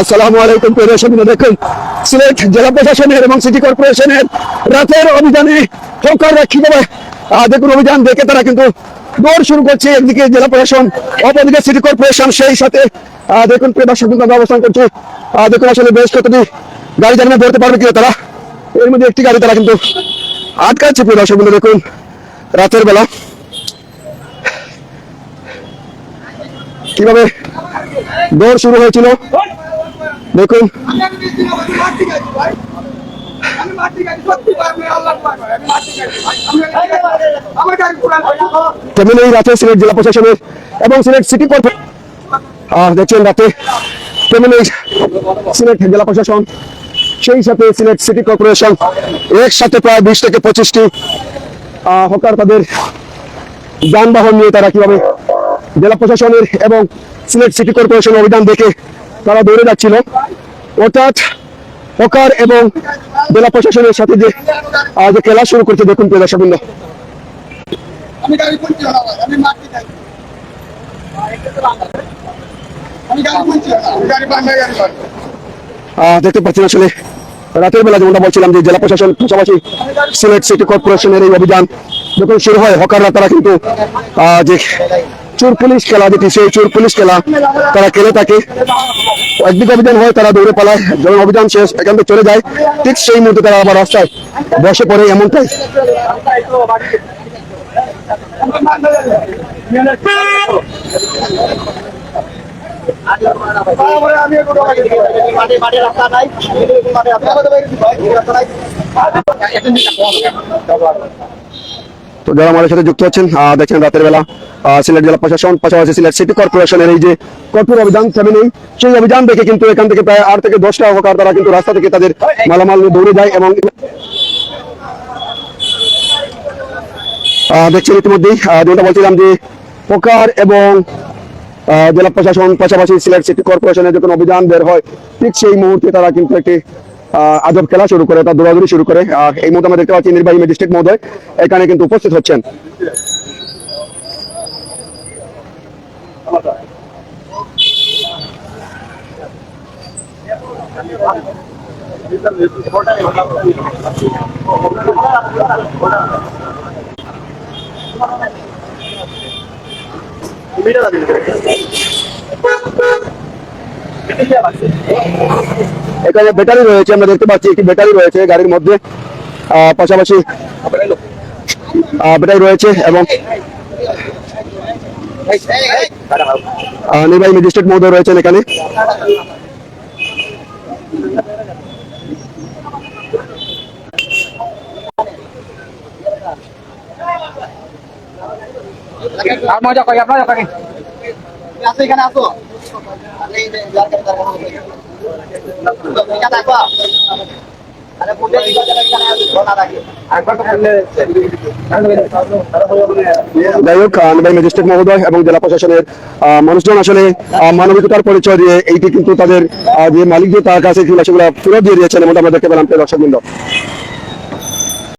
আসসালামু আলাইকুম, প্রিয় দেখুন। সিলেট জেলা প্রশাসনের এবং সিটি কর্পোরেশনের রাতের অভিযানে হকাররা কীভাবে দেখুন অভিযান দেখে তারা কিন্তু দৌড় শুরু করছে। একদিকে জেলা প্রশাসন, অপরদিকে সিটি কর্পোরেশন সেই সাথে দেখুন প্রিয় দর্শক কিন্তু অবস্থান করছি। দেখুন আসলে বেশ কতটি গাড়ি জানিয়ে ধরতে পারবে কিনা তারা। এর মধ্যে একটি গাড়ি তারা কিন্তু আটকাচ্ছে, প্রিয় দর্শক দেখুন রাতের বেলা। কীভাবে দৌড় শুরু হয়েছিল? দেখুন। তেমনি রাতে সিলেট জেলা প্রশাসনের এবং সিলেট সিটি কর্পোরেশন দেখছেন রাতে তেমনি সিলেট জেলা প্রশাসন, সেই সাথে সিলেট সিটি কর্পোরেশন, একসাথে প্রায় বিশ থেকে পঁচিশটি হকার তাদের যানবাহন নিয়ে তারা কীভাবে জেলা প্রশাসনের এবং সিলেট সিটি কর্পোরেশন অভিযান দেখে তারা দৌড়ে যাচ্ছিল। অর্থাৎ হকার এবং জেলা প্রশাসনের সাথে যে যে খেলা শুরু করতে দেখুন প্রিয় দর্শকবৃন্দ দেখতে পাচ্ছেন আসলে রাতের বেলা যেমনটা বলছিলাম যে জেলা প্রশাসন পাশাপাশি সিলেট সিটি কর্পোরেশনের এই অভিযান যখন শুরু হয় হকাররা তারা কিন্তু আহ, যে চোর পুলিশ খেলা যেটি সেই চোর পুলিশ খেলা। তারা খেলে থাকে। একদিকে অভিযান হয়, তারা দৌড়ে পালায়, যখন অভিযান শেষ, এখান থেকে চলে যায়। ঠিক সেই মুহূর্তে তারা আবার রাস্তায় বসে পড়ে এমনটাই। যারা আমাদের সাথে যুক্ত আহ, দেখছেন রাতের বেলা সিলেট জেলা প্রশাসন পাশাপাশি সিলেট সিটি কর্পোরেশনের এই যে কঠোর অভিযান সেভেন সেই অভিযান দেখে কিন্তু এখান থেকে প্রায় আট থেকে দশটা হকার তারা কিন্তু রাস্তা থেকে তাদের মালামাল দৌড়ে যায় এবং দেখছেন ইতিমধ্যেই যেটা বলছিলাম যে হকার এবং জেলা প্রশাসন পাশাপাশি সিলেট সিটি কর্পোরেশনের যখন অভিযান বের হয় ঠিক সেই মুহূর্তে তারা কিন্তু একটি আজব খেলা শুরু করে, তার দৌড়াদৌড়ি শুরু করে। এই মুহূর্তে আমরা দেখতে পাচ্ছি নির্বাহী ম্যাজিস্ট্রেট মহোদয় এখানে কিন্তু উপস্থিত হচ্ছেন। এখানে ব্যাটারি রয়েছে আমরা দেখতে পাচ্ছি একটি ব্যাটারি রয়েছে গাড়ির মধ্যে। আহ, পাশাপাশি আহ, ব্যাটারি রয়েছে এবং নির্বাহী ম্যাজিস্ট্রেট মহোদয় রয়েছেন এখানে। আর মজা করি আপনারা করেন আসো এখানে আসো। যাই হোক আহ, নির্বাহী ম্যাজিস্ট্রেট মহোদয় এবং জেলা প্রশাসনের মানুষজন আসলে মানবিকতার পরিচয় দিয়ে এইটি কিন্তু তাদের যে মালিক যে তার কাছে সেগুলো ফেরত দিয়ে দিয়েছেন এবং আমরা দেখতে পেলাম দর্শক